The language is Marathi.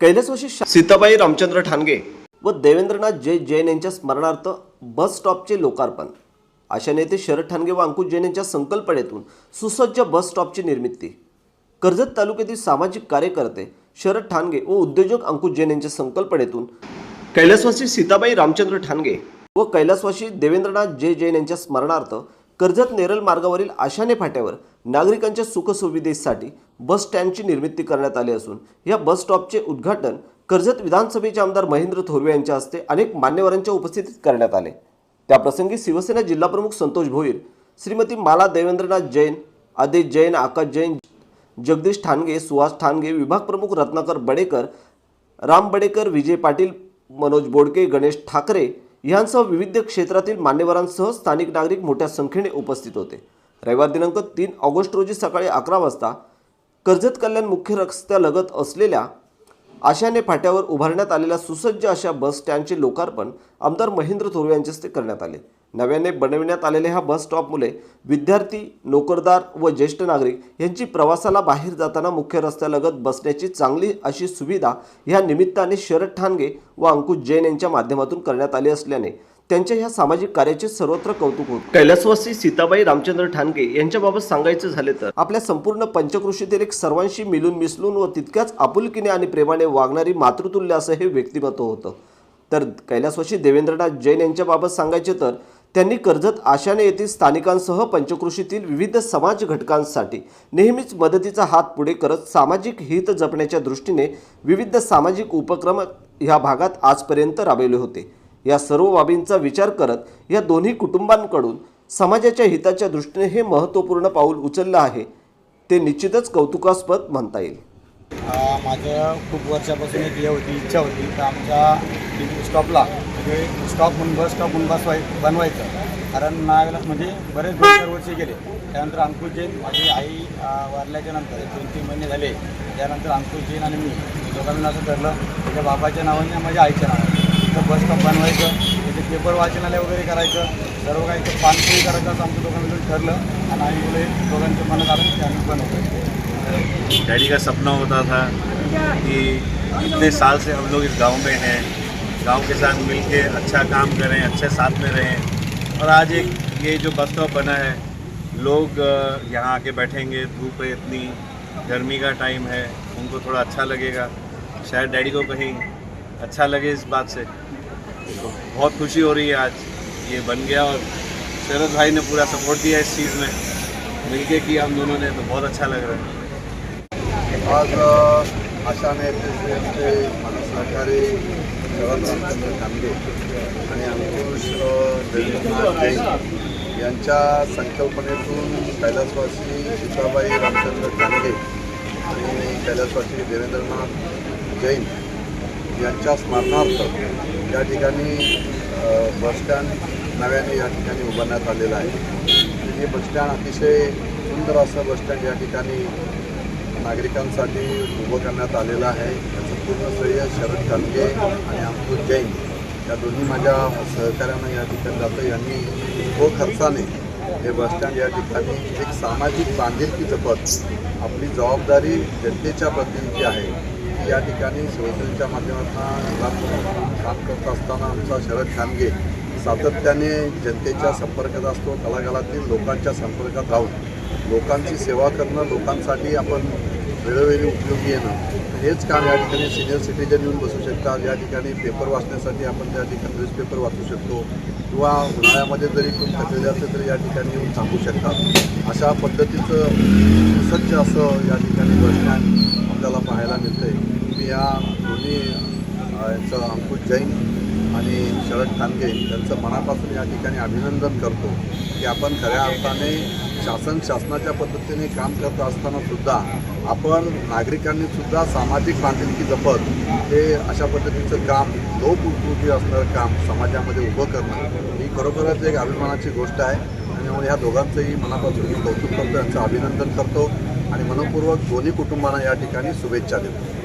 कैलासवासी शा- सीताबाई रामचंद्र ठाणगे. व देवेंद्रनाथ जय जैन यांच्या स्मरणार्थ बस स्टॉपचे लोकार्पण. अशा नेते शरद ठाणगे व अंकुश जैन यांच्या संकल्पनेतून सुसज्ज बस स्टॉपची निर्मिती. कर्जत तालुक्यातील सामाजिक कार्यकर्ते शरद ठाणगे व उद्योजक अंकुश जैन यांच्या संकल्पनेतून कैलासवासी सीताबाई रामचंद्र ठाणगे. व कैलासवासी देवेंद्रनाथ जय जैन यांच्या स्मरणार्थ कर्जत नेरळ मार्गावरील आशाने फाट्यावर नागरिकांच्या सुखसुविधेसाठी बस स्टँडची निर्मिती करण्यात आली असून या बस स्टॉपचे उद्घाटन कर्जत विधानसभेचे आमदार महेंद्र थोरवे यांच्या हस्ते अनेक मान्यवरांच्या उपस्थितीत करण्यात आले. त्याप्रसंगी शिवसेना जिल्हाप्रमुख संतोष भोईर श्रीमती माला देवेंद्रनाथ जैन आदेश जैन आकाश जैन जगदीश ठाणगे सुहास ठाणगे विभाग प्रमुख रत्नाकर बडेकर राम बडेकर विजय पाटील मनोज बोडके गणेश ठाकरे यांसह विविध क्षेत्रातील मान्यवरांसह स्थानिक नागरिक मोठ्या संख्येने उपस्थित होते. रविवार दिनांक तीन ऑगस्ट रोजी सकाळी अकरा वाजता कर्जत कल्याण मुख्य रस्त्यालगत असलेल्या आशाने फाट्यावर उभारण्यात आलेल्या सुसज्ज अशा बस स्टँडचे लोकार्पण आमदार महेंद्र थोरवे यांच्या हस्ते करण्यात आले. नव्याने बनविण्यात आलेल्या ह्या बस स्टॉपमुळे विद्यार्थी नोकरदार व ज्येष्ठ नागरिक यांची प्रवासाला बाहेर जाताना मुख्य रस्त्यालगत बसण्याची चांगली अशी सुविधा ह्या निमित्ताने शरद ठाणगे व अंकुश जैन यांच्या माध्यमातून करण्यात आली असल्याने त्यांच्या ह्या सामाजिक कार्याचे सर्वत्र कौतुक होते. कैलासवासी सीताबाई रामचंद्र ठाणगे यांच्याबाबत सांगायचं झाले तर? आपल्या संपूर्ण पंचकृषीतील एक सर्वांशी मिळून मिसळून व तितक्याच आपुलकीने आणि प्रेमाने वागणारी मातृतुल्य असं हे व्यक्तिमत्व होतं. तर कैलासवासी देवेंद्रनाथ जैन यांच्याबाबत सांगायचे तर त्यांनी कर्जत आशाने येथील स्थानिकांसह पंचकृषीतील विविध समाज घटकांसाठी नेहमीच मदतीचा हात पुढे करत सामाजिक हित जपण्याच्या दृष्टीने विविध सामाजिक उपक्रम ह्या भागात आजपर्यंत राबवले होते. या सर्व बाबींचा विचार करत या दोन्ही कुटुंबांकडून समाजाच्या हिताच्या दृष्टीने हे महत्त्वपूर्ण पाऊल उचललं आहे ते निश्चितच कौतुकास्पद म्हणता येईल. माझ्या माझं खूप वर्षापासून एक हे होती इच्छा होती तर आमच्या स्टॉपला म्हणजे स्टॉप म्हणून बस स्टॉप म्हणून बसवाय बनवायचं. कारण नावेला म्हणजे बरेच दोन चार वर्षे गेले. त्यानंतर अंकुश जैन माझी आई वारल्याच्या नंतर दोन तीन महिने झाले. त्यानंतर अंकुश जैन आणि मी दोघांना असं ठरलं माझ्या बाबाच्या नावाने माझ्या आईच्या नावाने. तर बस स्टॉप बनवायचं त्याचे पेपर वाचनालय वगैरे करायचं, सर्व काही ते पानपोळी करायचं असं आमच्या दोघांनी मिळून ठरलं. आणि आम्ही बोले दोघांचं मनात आलं की आम्ही बनवतो डैडी का सपना होता था कि इतने साल से हम लोग इस गाँव में हैं, गाँव के साथ मिलके अच्छा काम करें, अच्छे साथ में रहें। और आज एक ये जो बस स्टॉप बना है, लोग यहाँ आके बैठेंगे, धूप है इतनी, गर्मी का टाइम है, उनको थोड़ा अच्छा लगेगा। शायद डैडी को कहीं अच्छा लगे इस बात से। तो बहुत खुशी हो रही है आज ये बन गया और शरद भाई ने पूरा सपोर्ट दिया इस चीज़ में। मिलके किया हम दोनों ने तो बहुत अच्छा लग रहा है। आज आशाने सहकारी आणि अंकुश संकल्पनेतून कैलासवासी सीताबाई रामचंद्र आणि कैलासवासी देवेंद्रनाथ जैन यांच्या स्मरणार्थ या ठिकाणी बसस्टँड नव्याने या ठिकाणी उभारण्यात आलेलं आहे. हे बसस्टँड अतिशय सुंदर असं बसस्टँड या ठिकाणी नागरिकांसाठी उभं करण्यात आलेलं आहे. याचं पूर्ण श्रेय शरद खानगे आणि अंकुश जैन या दोन्ही माझ्या सहकार्यानं या ठिकाणी जातं यांनी तो खर्चाने हे बसस्टँड या ठिकाणी एक सामाजिक बांधिलकी जपत आपली जबाबदारी जनतेच्या प्रतिनिधी आहे. या ठिकाणी शिवसेनेच्या माध्यमातून काम करत असताना आमचा शरद खानगे सातत्याने जनतेच्या संपर्कात असतो कलाकारातील लोकांच्या संपर्कात राहून. लोकांची सेवा करणं लोकांसाठी आपण वेळोवेळी उपयोगी येणं. हेच काम या ठिकाणी सिनियर सिटीजन येऊन बसू शकतात. या ठिकाणी पेपर वाचण्यासाठी आपण त्या ठिकाणी न्यूजपेपर वाचू शकतो. किंवा उन्हाळ्यामध्ये जरी कोण थकलेले असेल तरी या ठिकाणी येऊन थांबू शकतात. अशा पद्धतीचं सज्ज असं या ठिकाणी बसण्यात मी याचं यांचं अंकुश जैन आणि शरद खानगे यांचं मनापासून या ठिकाणी अभिनंदन करतो की आपण खऱ्या अर्थाने शासन शासनाच्या पद्धतीने काम करत असताना सुद्धा आपण नागरिकांनी सुद्धा सामाजिक बांधिलकी जपत हे अशा पद्धतीचं काम लोक उपयोगी असणारं काम समाजामध्ये उभं करणं ही खरोखरच एक अभिमानाची गोष्ट आहे. आणि त्यामुळे ह्या दोघांचंही मनापासून मी कौतुक करतो यांचं अभिनंदन करतो आणि मनपूर्वक दोन्ही कुटुंबांना या ठिकाणी शुभेच्छा देतो.